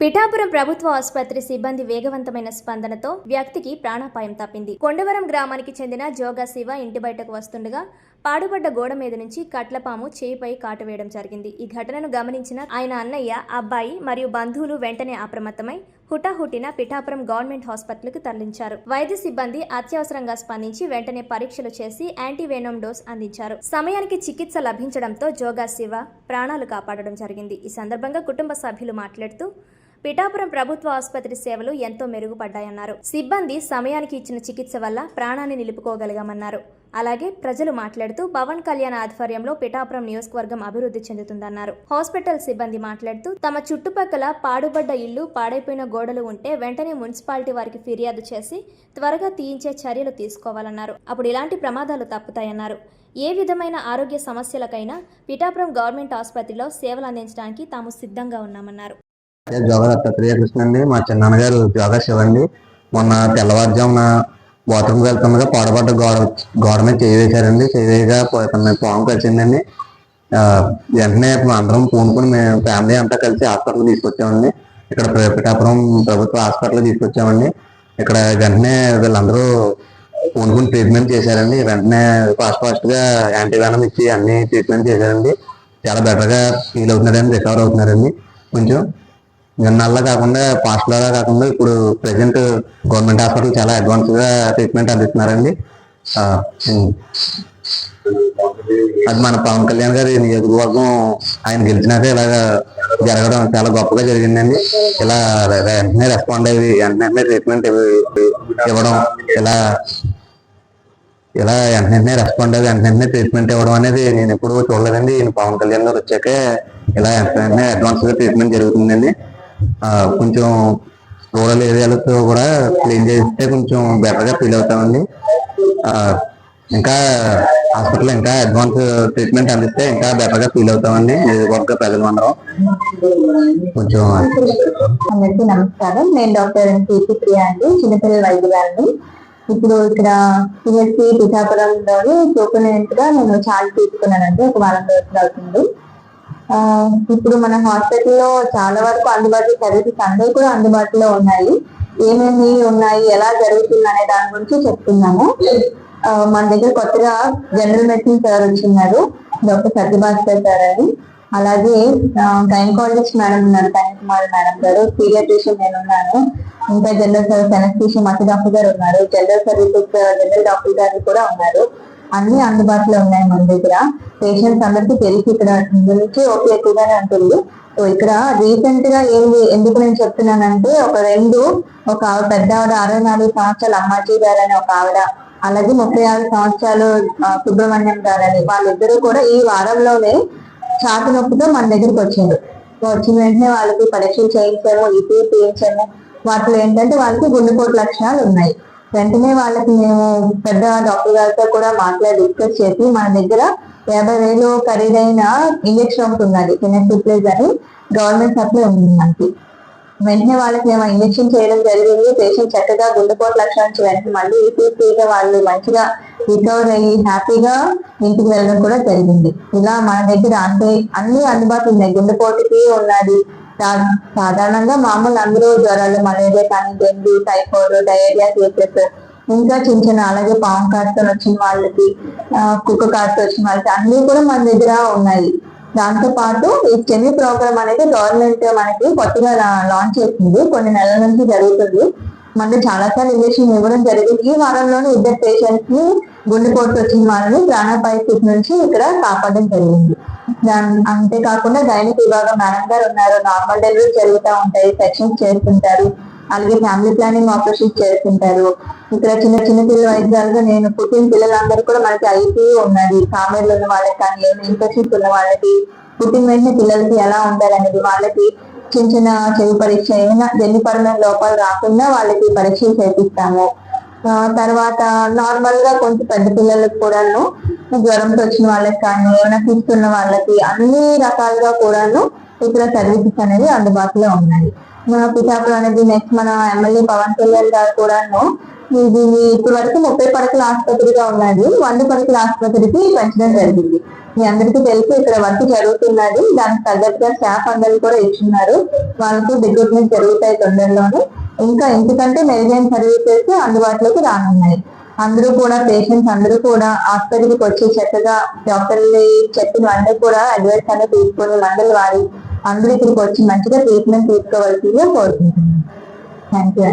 పిఠాపురం ప్రభుత్వ ఆసుపత్రి సిబ్బంది వేగవంతమైన స్పందనతో వ్యక్తికి ప్రాణాపాయం తప్పింది. కొండవరం గ్రామానికి చెందిన జోగా శివ ఇంటి బయటకు వస్తుండగా పాడుపడ్డ గోడ మీద నుంచి కట్లపాము చేయిపై కాటు వేయడం జరిగింది. ఈ ఘటనను గమనించిన ఆయన అన్నయ్య అబ్బాయి మరియు బంధువులు వెంటనే అప్రమత్తమై హుటాహుటిన పిఠాపురం గవర్నమెంట్ హాస్పిటల్కు తరలించారు. వైద్య సిబ్బంది అత్యవసరంగా స్పందించి వెంటనే పరీక్షలు చేసి యాంటీవేనోమ్ డోస్ అందించారు. సమయానికి చికిత్స లభించడంతో జోగా శివ ప్రాణాలు కాపాడడం జరిగింది. ఈ సందర్భంగా కుటుంబ సభ్యులు మాట్లాడుతూ పిఠాపురం ప్రభుత్వ ఆసుపత్రి సేవలు ఎంతో మెరుగుపడ్డాయన్నారు. సిబ్బంది సమయానికి ఇచ్చిన చికిత్స వల్ల ప్రాణాన్ని నిలుపుకోగలిగామన్నారు. అలాగే ప్రజలు మాట్లాడుతూ పవన్ కళ్యాణ్ ఆధ్వర్యంలో పిఠాపురం నియోజకవర్గం అభివృద్ధి చెందుతుందన్నారు. హాస్పిటల్ సిబ్బంది మాట్లాడుతూ తమ చుట్టుపక్కల పాడుబడ్డ ఇల్లు పాడైపోయిన గోడలు ఉంటే వెంటనే మున్సిపాలిటీ వారికి ఫిర్యాదు చేసి త్వరగా తీయించే చర్యలు తీసుకోవాలన్నారు. అప్పుడు ఇలాంటి ప్రమాదాలు తప్పుతాయన్నారు. ఏ విధమైన ఆరోగ్య సమస్యలకైనా పిఠాపురం గవర్నమెంట్ ఆసుపత్రిలో సేవలు అందించడానికి తాము సిద్ధంగా ఉన్నామన్నారు. జోగా కృష్ణ అండి మా చిన్నాన్నగారు జోగా శివ అండి మొన్న తెల్లవారుజామున బాత్రూమ్కి వెళ్తుండగా పాడబడ్డ గోడ గోడ మీద చేయవేశారండి చేయగా చేయి పాము కలిసిందండి. వెంటనే అందరం పూనుకుని మేము ఫ్యామిలీ అంతా కలిసి హాస్పిటల్ తీసుకొచ్చామండి. ఇక్కడ పిఠాపురం ప్రభుత్వ హాస్పిటల్ తీసుకొచ్చామండి. ఇక్కడ వెంటనే వీళ్ళందరూ పూనుకుని ట్రీట్మెంట్ చేశారండి. వెంటనే ఫాస్ట్ ఫాస్ట్గా యాంటీవెనం ఇచ్చి అన్ని ట్రీట్మెంట్ చేశారండి. చాలా బెటర్గా ఫీల్ అవుతున్నారండి రికవర్ అవుతున్నారండి. కొంచెం నిన్నల్లా కాకుండా పాస్ట్ లాగా కాకుండా ఇప్పుడు ప్రెసెంట్ గవర్నమెంట్ హాస్పిటల్ చాలా అడ్వాన్స్గా ట్రీట్మెంట్ అందిస్తున్నారండి. అది మన పవన్ కళ్యాణ్ గారి నియోజకవర్గం ఆయన గెలిచినాక ఇలాగ జరగడం చాలా గొప్పగా జరిగిందండి. ఇలా వెంటనే రెస్పాండ్ అయ్యి వెంటనే ట్రీట్మెంట్ ఇవ్వడం ఇలా ఇలా వెంటనే రెస్పాండ్ అయ్యి వెంటనే ట్రీట్మెంట్ ఇవ్వడం అనేది నేను ఎప్పుడు చూడలేదండి. ఈయన పవన్ కళ్యాణ్ గారు వచ్చాకే ఇలా వెంటనే అడ్వాన్స్గా ట్రీట్మెంట్ జరుగుతుందండి. కొంచెం రూరల్ ఏరియాలతో కూడా క్లీన్ చేస్తే కొంచెం బెటర్గా ఫీల్ అవుతామండి. ఇంకా హాస్పిటల్ ఇంకా అడ్వాన్స్ ట్రీట్మెంట్ అందిస్తే ఇంకా బెటర్గా ఫీల్ అవుతామండి. నియోజకవర్గ ఉండడం కొంచెం అందరికీ నమస్కారం. నేను డాక్టర్ సిపి ప్రియా అండి చిన్నపిల్లల వైద్యురాలని ఇప్పుడు ఇక్కడ సిఎస్సి పిఠాపురంలోని సూపరింటెండెంట్గా నేను చార్జ్ తీసుకున్నానండి. ఒక వారం రోజులు అవుతుంది. ఇప్పుడు మన హాస్పిటల్లో చాలా వరకు అందుబాటులో సర్వీసెస్ అందరూ కూడా అందుబాటులో ఉన్నాయి. ఏమేమి ఉన్నాయి ఎలా జరుగుతుంది అనే దాని గురించి చెప్తున్నాము. మన దగ్గర కొత్తగా జనరల్ మెడిసిన్ సార్ వచ్చిన్నారు డాక్టర్ సత్యభాస్కర్ సార్ అని. అలాగే గైనకాలజిస్ట్ మేడం ఉన్నారు కన్యాకుమారి మేడం గారు పీడియాట్రిషియన్ నేను ఉన్నాను. ఇంకా జనరల్ సర్వీస్ అనస్థీషియా మట్టి డాక్టర్ గారు ఉన్నారు. జనరల్ సర్వీసెస్ జనరల్ డాక్టర్ గారు కూడా ఉన్నారు. అన్ని అందుబాటులో ఉన్నాయి మన దగ్గర. పేషెంట్స్ అందరికి తెలిసి ఇక్కడ నుంచి ఓకే ఎక్కువగానే ఉంటుంది సో ఇక్కడ రీసెంట్గా ఏంది? ఎందుకు నేను చెప్తున్నానంటే ఒక రెండు ఒక పెద్ద ఆవిడ అరవై నాలుగు సంవత్సరాలు అమ్మాజీ గారు అని ఒక ఆవిడ అలాగే ముప్పై ఆరు సంవత్సరాలు సుబ్రహ్మణ్యం గారు అని వాళ్ళిద్దరూ కూడా ఈ వారంలోనే ఛాతి నొప్పితో మన దగ్గరికి వచ్చారు వచ్చిన వెంటనే వాళ్ళకి పరీక్షలు చేయించాము ఈపీ చేయించాము. వాటిలో ఏంటంటే వాళ్ళకి గుండెపోటు లక్షణాలు ఉన్నాయి. వెంటనే వాళ్ళకి మేము పెద్ద డాక్టర్ గారితో కూడా మాట్లాడి డిస్కస్ చేసి మన దగ్గర యాభై వేలు ఖరీదైన ఇంజక్షన్ ఒకటి ఉన్నది ప్లేస్ అని గవర్నమెంట్ సప్లై ఉంది మనకి. వెంటనే వాళ్ళకి మేము ఇంజక్షన్ చేయడం జరిగింది. పేషెంట్ చక్కగా గుండెపోటు లక్షణం నుంచి వెనక్కి మళ్ళీ ఈపీగా వాళ్ళు మంచిగా రికవర్ అయ్యి హ్యాపీగా ఇంటికి వెళ్ళడం కూడా జరిగింది. ఇలా మన దగ్గర అంటే అన్ని అందుబాటులో ఉన్నాయి. గుండెపోటుకి ఉన్నది సాధారణంగా మామూలు అందరూ జ్వరాలు మలేరియా కానీ డెంగ్యూ టైఫాయిడ్ డయేరియా కేసెస్ ఇంకా చిన్న చిన్న అలాగే పాము కాటుతో వచ్చిన వాళ్ళకి కుక్క కాటుతో వచ్చిన వాళ్ళకి అన్ని కూడా మన దగ్గర ఉన్నాయి. దాంతో పాటు ఈ చెన్ని ప్రోగ్రామ్ అనేది గవర్నమెంట్ మనకి కొత్తగా లాంచ్ చేసింది. కొన్ని నెలల నుంచి జరుగుతుంది. మనకి చాలా సార్లు ఇంజక్షన్ ఇవ్వడం జరిగింది. ఈ వారంలోనే ఇద్దరు పేషెంట్స్ని గుండెపోటు వచ్చిన వాళ్ళని ప్రాణాపాయస్థితి నుంచి ఇక్కడ కాపాడడం జరిగింది. దాని అంతేకాకుండా గైనిక్ విభాగం మేడం గారు ఉన్నారు. నార్మల్ డెలివరీ జరుగుతూ ఉంటాయి. సెక్షన్స్ చేస్తుంటారు. అలాగే ఫ్యామిలీ ప్లానింగ్ ఆపరేషన్ చేస్తుంటారు. ఇక్కడ చిన్న చిన్న పిల్లల వైద్యాలుగా నేను పుట్టిన పిల్లలందరూ కూడా మనకి ఐపీ ఉన్నది. కామెర్లు ఉన్న వాళ్ళకి కానీ ఏమైనా ఇన్ఫెక్షన్స్ ఉన్న వాళ్ళకి పుట్టిన వెంటనే పిల్లలకి ఎలా ఉండాలనేది వాళ్ళకి చిన్న చిన్న చెవి పరీక్ష ఏమైనా జన్యుపరమైన లోపాలు రాకుండా వాళ్ళకి పరీక్షలు చేపిస్తాము. తర్వాత నార్మల్గా కొంచెం పెద్ద పిల్లలకు కూడాను జ్వరంతో వచ్చిన వాళ్ళకి కానీ ఏమైనా తీసుకున్న వాళ్ళకి అన్ని రకాలుగా కూడాను ఇక్కడ సర్వీసెస్ అనేవి అందుబాటులో ఉన్నాయి. మన పిఠాపురం అనేది నెక్స్ట్ మన ఎమ్మెల్యే పవన్ కళ్యాణ్ గారు కూడాను ఇది ఇప్పటి వరకు ముప్పై పడకల ఆసుపత్రిగా ఉన్నది వంద పడకల ఆసుపత్రికి పెంచడం జరిగింది. మీ అందరికీ తెలిసి ఇక్కడ వర్క్ జరుగుతున్నది. దానికి తగ్గట్టుగా స్టాఫ్ అందరూ కూడా ఇచ్చున్నారు వాళ్ళకు రిక్రూట్మెంట్ జరుగుతాయి తొందరలోనే. ఇంకా ఎందుకంటే మెరుగైన సర్వీసెస్ అందుబాటులోకి రానున్నాయి. అందరూ కూడా పేషెంట్స్ అందరూ కూడా ఆసుపత్రికి వచ్చి చక్కగా డాక్టర్లు చెప్పినవన్నీ కూడా అడ్వైస్ అనేది తీసుకొని మందులు వాడి అందరూ ఇక్కడికి వచ్చి మంచిగా ట్రీట్మెంట్ తీసుకోవాల్సిందిగా కోరుకుంటున్నాను. Thank you